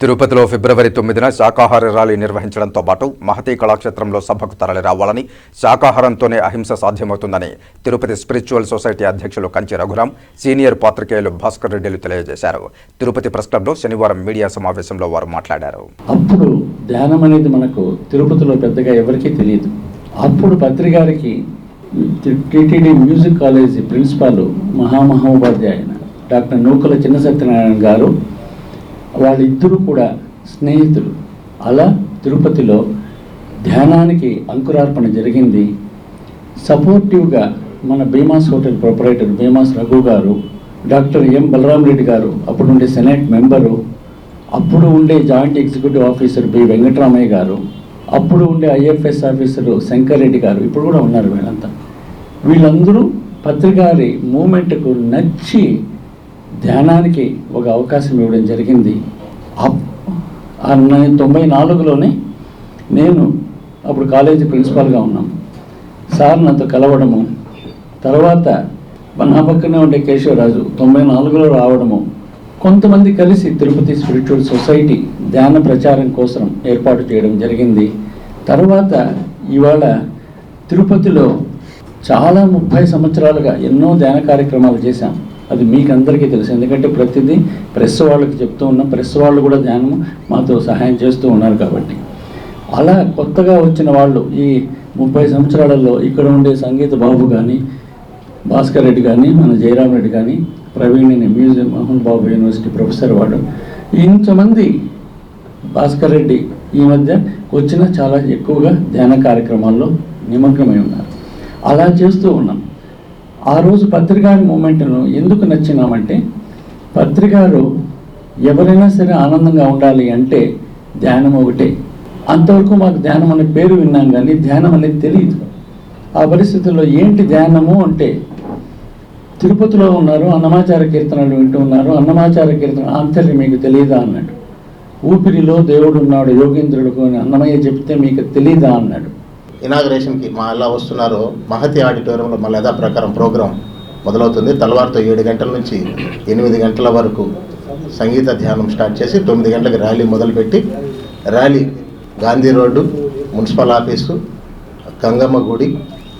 తిరుపతిలో ఫిబ్రవరి తొమ్మిదిన శాకాహార ర్యాలీ నిర్వహించడంతో పాటు మహతీ కళాక్షేత్రంలో సభకు తరలి రావాలని శాకాహారంతోనే అహింస సాధ్యమవుతుందని తిరుపతి స్పిరిచువల్ సొసైటీ అధ్యక్షులు కంచి రఘురాం సీనియర్ పాత్రికేయులు భాస్కర్ రెడ్డిలు తెలియజేశారు. తిరుపతి ప్రెస్ క్లబ్లో శనివారం మీడియా సమావేశంలో వారు మాట్లాడారు. అప్పుడు ధ్యానం అనేది మనకు తిరుపతిలో పెద్దగా ఎవరికీ తెలియదు. అప్పుడు పత్రికారికి టిటిడి మ్యూజిక్ కాలేజీ ప్రిన్సిపాల్ మహామహోపాధ్యాయున డాక్టర్ నూకల చిన్న సత్యనారాయణ గారు వాళ్ళిద్దరూ కూడా స్నేహితులు. అలా తిరుపతిలో ధ్యానానికి అంకురార్పణ జరిగింది. సపోర్టివ్గా మన భీమాస్ హోటల్ ప్రొపరేటర్ భీమాస్ రఘు గారు డాక్టర్ ఎం బలరాం రెడ్డి గారు అప్పుడు ఉండే సెనెట్ మెంబరు అప్పుడు ఉండే joint executive officer B Venkataramaiah గారు అప్పుడు ఉండే ఐఎఫ్ఎస్ ఆఫీసరు శంకర్ రెడ్డి గారు ఇప్పుడు కూడా ఉన్నారు వీళ్ళంతా. వీళ్ళందరూ పత్రికారి మూమెంట్కు నచ్చి ధ్యానానికి ఒక అవకాశం ఇవ్వడం జరిగింది. తొంభై నాలుగులోనే నేను అప్పుడు కాలేజీ ప్రిన్సిపాల్గా ఉన్నాను. సార్ నాతో కలవడము తర్వాత నా పక్కనే ఉండే కేశవరాజు తొంభై నాలుగులో రావడము కొంతమంది కలిసి తిరుపతి స్పిరిచువల్ సొసైటీ ధ్యాన ప్రచారం కోసం ఏర్పాటు చేయడం జరిగింది. తర్వాత ఇవాళ తిరుపతిలో చాలా ముప్పై సంవత్సరాలుగా ఎన్నో ధ్యాన కార్యక్రమాలు చేశాం. అది మీకు అందరికీ తెలుసు. ఎందుకంటే ప్రతిదీ ప్రెస్ వాళ్ళకి చెప్తూ ఉన్నాం. ప్రెస్ వాళ్ళు కూడా ధ్యానం మాతో సహాయం చేస్తూ ఉన్నారు కాబట్టి. అలా కొత్తగా వచ్చిన వాళ్ళు ఈ ముప్పై సంవత్సరాలలో ఇక్కడ ఉండే సంగీత బాబు కానీ భాస్కర్ రెడ్డి కానీ మన జయరామ్ రెడ్డి కానీ ప్రవీణ్ అని museum Mohan Babu university professor వాడు ఇంతమంది భాస్కర్ రెడ్డి ఈ మధ్య వచ్చిన చాలా ఎక్కువగా ధ్యాన కార్యక్రమాల్లో నిమగ్నమై ఉన్నారు. అలా చేస్తూ ఉన్నాం. ఆ రోజు పత్రికారి మూమెంట్ను ఎందుకు నచ్చినామంటే పత్రికారు ఎవరైనా సరే ఆనందంగా ఉండాలి అంటే ధ్యానం ఒకటే. అంతవరకు మాకు ధ్యానం అనే పేరు విన్నాం కానీ ధ్యానం అనేది తెలియదు ఆ పరిస్థితుల్లో ఏంటి ధ్యానము అంటే తిరుపతిలో ఉన్నారు అన్నమాచార కీర్తనలు వింటూ ఉన్నారు అన్నమాచార కీర్తన ఆంతర్యం మీకు తెలియదా అన్నాడు. ఊపిరిలో దేవుడు ఉన్నాడు యోగేంద్రుడు అని అన్నమయ్య చెప్తే మీకు తెలీదా అన్నాడు. ఇనాగరేషన్కి మా ఎలా వస్తున్నారో మహతి ఆడిటోరియంలో మళ్ళీ యథా ప్రకారం ప్రోగ్రాం మొదలవుతుంది. తలవారితో ఏడు గంటల నుంచి ఎనిమిది గంటల వరకు సంగీత ధ్యానం స్టార్ట్ చేసి తొమ్మిది గంటలకు ర్యాలీ మొదలుపెట్టి rally Gandhi road municipal office Gangamma గుడి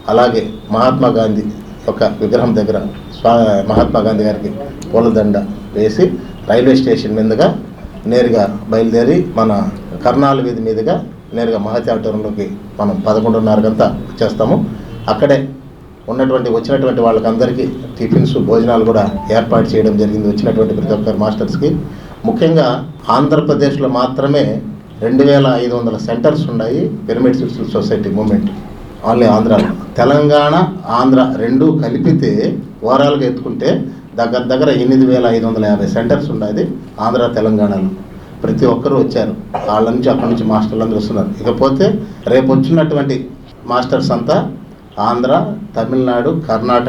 అలాగే మహాత్మా గాంధీ యొక్క విగ్రహం దగ్గర స్వా మహాత్మా గాంధీ గారికి పూలదండ వేసి రైల్వే స్టేషన్ మీదుగా నేరుగా బయలుదేరి మన కర్నాల వీధి మీదుగా నేరుగా మహతి మనం పదకొండున్నరకంతా వచ్చేస్తాము అక్కడే ఉన్నటువంటి వచ్చినటువంటి వాళ్ళకందరికీ టిఫిన్స్ భోజనాలు కూడా ఏర్పాటు చేయడం జరిగింది. వచ్చినటువంటి ప్రతి ఒక్కరు మాస్టర్స్కి. ముఖ్యంగా ఆంధ్రప్రదేశ్లో మాత్రమే రెండు వేల ఐదు వందల సెంటర్స్ ఉన్నాయి. పిరమిడ్ సిస్టల్ సొసైటీ మూమెంట్ ఓన్లీ ఆంధ్రాలో తెలంగాణ ఆంధ్ర రెండు కలిపితే ఓవరాల్గా ఎత్తుకుంటే దగ్గర దగ్గర ఎనిమిది వేల ఐదు వందల యాభై సెంటర్స్ ఉన్నాయి. ఆంధ్ర తెలంగాణలో. ప్రతి ఒక్కరూ వచ్చారు. వాళ్ళ నుంచి అక్కడి నుంచి మాస్టర్లు అందరూ వస్తున్నారు. ఇకపోతే రేపు వచ్చినటువంటి మాస్టర్స్ అంతా ఆంధ్ర తమిళనాడు కర్ణాటక